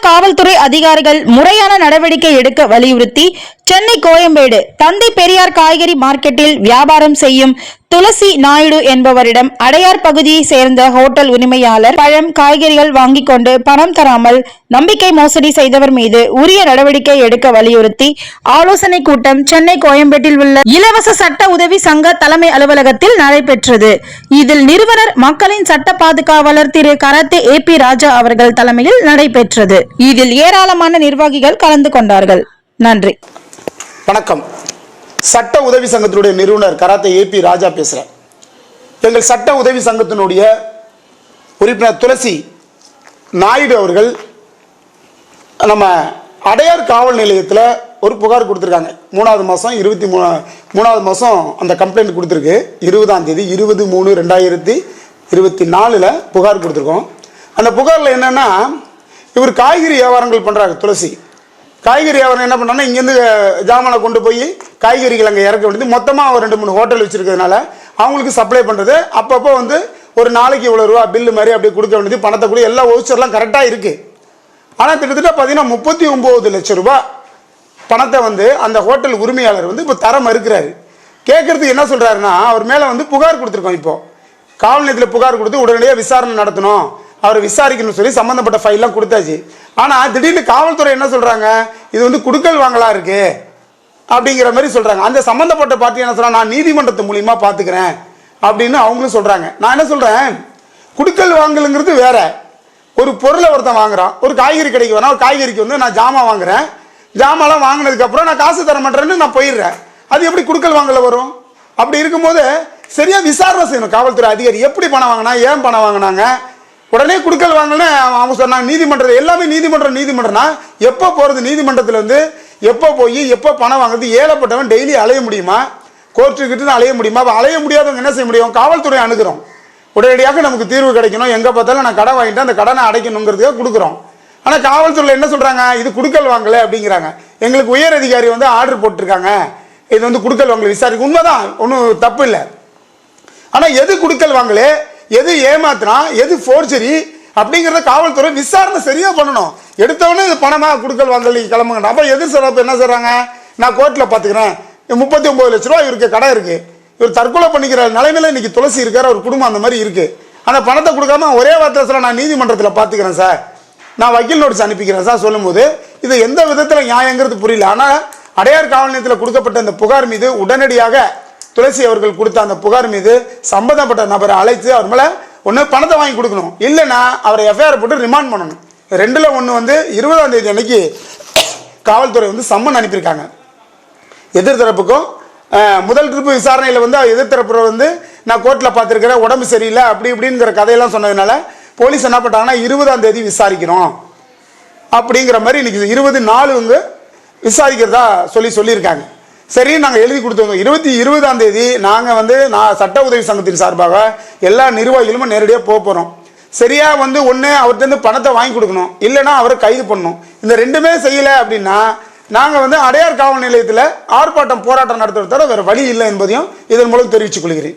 காவல்துறை அதிகாரிகள் முறையான நடவடிக்கை எடுக்க வலியுறுத்தி சென்னை கோயம்பேடு தந்தை பெரியார் காய்கறி மார்க்கெட்டில் வியாபாரம் செய்யும் துளசி நாயுடு என்பவரிடம் அடையார் பகுதியை சேர்ந்த ஹோட்டல் உரிமையாளர் பழம் காய்கறிகள் வாங்கிக் கொண்டு பணம் தராமல் நம்பிக்கை மோசடி செய்தவர் மீது உரிய நடவடிக்கை எடுக்க வலியுறுத்தி ஆலோசனை கூட்டம் சென்னை கோயம்பேட்டில் உள்ள இலவச சட்ட உதவி சங்க தலைமை அலுவலகத்தில் நடைபெற்றது. இதில் நிறுவனர் மக்களின் சட்ட பாதுகாவலர் திரு கராத்தே ஏ பி ராஜா அவர்கள் தலைமையில் நடைபெற்றது. இதில் ஏராளமான நிர்வாகிகள் கலந்து கொண்டார்கள். நன்றி. வணக்கம். சட்ட உதவி சங்கத்தினுடைய நிறுவனர் கராத்தே ஏபி ராஜா பேசுகிறேன் எங்கள் சட்ட உதவி சங்கத்தினுடைய உறுப்பினர் துளசி நாயுடு அவர்கள் நம்ம அடையார் காவல் நிலையத்தில் ஒரு புகார் கொடுத்துருக்காங்க. மூணாவது மாதம் இருபத்தி மூணா மூணாவது மாதம் அந்த கம்ப்ளைண்ட் கொடுத்துருக்கு. இருபதாம் தேதி இருபது மூணு ரெண்டாயிரத்தி இருபத்தி நாலில் புகார் கொடுத்துருக்கோம். அந்த புகாரில் என்னென்னா இவர் காய்கறி வியாபாரங்கள் பண்ணுறாங்க துளசி. காய்கறி வியாபாரம் என்ன பண்ணாங்கன்னா இங்கேருந்து ஜாமானை கொண்டு போய் காய்கறிகள் அங்கே இறக்க வேண்டியது. மொத்தமாக ஒரு ரெண்டு மூணு ஹோட்டல் வச்சுருக்கிறதுனால அவங்களுக்கு சப்ளை பண்ணுறது அப்பப்போ வந்து ஒரு நாளைக்கு இவ்வளோ ரூபா பில்லு மாதிரி அப்படியே கொடுக்க வேண்டியது. பணத்தை கூட எல்லா ஓச்சர்லாம் கரெக்டாக இருக்குது ஆனால் கிட்டத்தட்ட பார்த்தீங்கன்னா முப்பத்தி ஒம்பது லட்சம் ரூபா பணத்தை வந்து அந்த ஹோட்டல் உரிமையாளர் வந்து இப்போ தர மறுக்கிறாரு. கேட்குறதுக்கு என்ன சொல்கிறாருன்னா அவர் மேலே வந்து புகார் கொடுத்துருக்கோம் இப்போ. காவல் நிலையத்தில் புகார் கொடுத்து உடனடியாக விசாரணை நடத்தணும். அவர் விசாரிக்கணும்னு சொல்லி சம்மந்தப்பட்ட ஃபைல்லாம் கொடுத்தாச்சு. ஆனால் திடீர்னு காவல்துறை என்ன சொல்கிறாங்க இது வந்து குடுக்கல் வாங்கலாக இருக்குது அப்படிங்கிற மாதிரி சொல்கிறாங்க அந்த சம்மந்தப்பட்ட பார்ட்டி என்ன சொல்கிறாங்க நான் நீதிமன்றத்து மூலியமாக பார்த்துக்கிறேன் அப்படின்னு அவங்களும் சொல்கிறாங்க நான் என்ன சொல்கிறேன் குடுக்கல் வாங்கலுங்கிறது வேற. ஒரு பொருளை ஒருத்தன் வாங்குறான். ஒரு காய்கறி கடைக்கு வேணா ஒரு காய்கறிக்கு வந்து நான் ஜாமான் வாங்குறேன். ஜாமான்லாம் வாங்கினதுக்கப்புறம் நான் காசு தர மாட்டேறேன்னு நான் போயிடுறேன். அது எப்படி குடுக்கல் வாங்கல வரும்? அப்படி இருக்கும்போது சரியாக விசாரணை செய்யணும். காவல்துறை அதிகாரி எப்படி பணம் வாங்கினா ஏன் பணம் வாங்கினாங்க? உடனே குடுக்கல் வாங்கினே அவங்க சொன்னாங்க நீதிமன்றம் எல்லாமே நீதிமன்றம் நீதிமன்றம்னா எப்போ போகிறது நீதிமன்றத்தில் வந்து எப்போ போய் எப்போ பணம் வாங்குறது? ஏழப்பட்டவன் டெய்லி அலைய முடியுமா? கோர்ட்டுக்கிட்டு அலைய முடியுமா? அப்போ அலைய முடியாதவங்க என்ன செய்ய முடியும்? காவல்துறை அணுகிறோம். உடனடியாக நமக்கு தீர்வு கிடைக்கணும். எங்கே பார்த்தாலும் நான் கடன் வாங்கிட்டு அந்த கடனை அடைக்கணுங்கிறதுக்காக கொடுக்குறோம். ஆனால் காவல்துறையில் என்ன சொல்கிறாங்க இது குடுக்கல் வாங்கலை அப்படிங்கிறாங்க. எங்களுக்கு உயர் அதிகாரி வந்து ஆர்டர் போட்டிருக்காங்க. இது வந்து குடுக்கல் வாங்கலை விசாரிக்க. உண்மைதான் ஒன்றும் தப்பு இல்லை. ஆனால் எது குடுக்கல் வாங்கலே? எது ஏமாத்தினா எது ஃபோர்ஜரி அப்படிங்கிறத காவல்துறை விசாரணை சரியாக பண்ணணும். எடுத்தவொடனே இது பணமாக கொடுக்கல் வாங்கல் கிளம்புங்க அப்போ எதிர் சிறப்பு என்ன செய்கிறாங்க நான் கோர்ட்டில் பார்த்துக்கிறேன் முப்பத்தி ஒம்பது லட்ச ரூபா இவருக்கு கடை இருக்குது இவர் தற்கொலை பண்ணிக்கிற நிலைமையில் இன்னைக்கு துளசி இருக்கார் அவர் குடும்பம் அந்த மாதிரி இருக்குது அந்த பணத்தை கொடுக்காம ஒரே வார்த்தை சார் நான் நீதிமன்றத்தில் பார்த்துக்கிறேன் சார். நான் வக்கீல் நோட்டீஸ் அனுப்பிக்கிறேன் சார் சொல்லும்போது இது எந்த விதத்தில் நியாயங்கிறது புரியல. ஆனால் அடையார் காவல் நிலையத்தில் கொடுக்கப்பட்ட இந்த புகார் மீது உடனடியாக துளசி அவர்கள் கொடுத்த அந்த புகார் மீது சம்பந்தப்பட்ட நபரை அழைத்து அவர் மேலே ஒன்று பணத்தை வாங்கி கொடுக்கணும். இல்லைன்னா அவரை எஃப்ஐஆர் போட்டு ரிமாண்ட் பண்ணணும். ரெண்டில் ஒன்று வந்து இருபதாம் தேதி அன்னைக்கு காவல்துறை வந்து சம்மன் அனுப்பியிருக்காங்க. எதிர்த்தரப்புக்கும் முதல் ட்ரிப்பு விசாரணையில் வந்து எதிர்த்தரப்பு வந்து நான் கோர்ட்டில் பார்த்துருக்கிறேன் உடம்பு சரியில்லை அப்படி இப்படிங்கிற கதையெல்லாம் சொன்னதுனால போலீஸ் என்ன பண்ணிட்டாங்கன்னா இருபதாம் தேதி விசாரிக்கிறோம். அப்படிங்கிற மாதிரி இன்னைக்கு இருபது நாலு வந்து விசாரிக்கிறதா சொல்லி சொல்லியிருக்காங்க. சரி நாங்கள் எழுதி கொடுத்தோங்க இருபத்தி இருபதாம் தேதி நாங்கள் வந்து நான் சட்ட உதவி சங்கத்தின் சார்பாக எல்லா நிர்வாகிகளும் நேரடியாக போக போகிறோம் சரியாக வந்து ஒன்று அவர்கிட்ட பணத்தை வாங்கி கொடுக்கணும். இல்லைன்னா அவரை கைது பண்ணணும். இந்த ரெண்டுமே செய்யலை அப்படின்னா நாங்கள் வந்து அடையார் காவல் நிலையத்தில் ஆர்ப்பாட்டம் போராட்டம் நடத்துறத தவிர வேறு வழி இல்லை என்பதையும் இதன் மூலம் தெரிவித்துக் கொள்கிறேன்.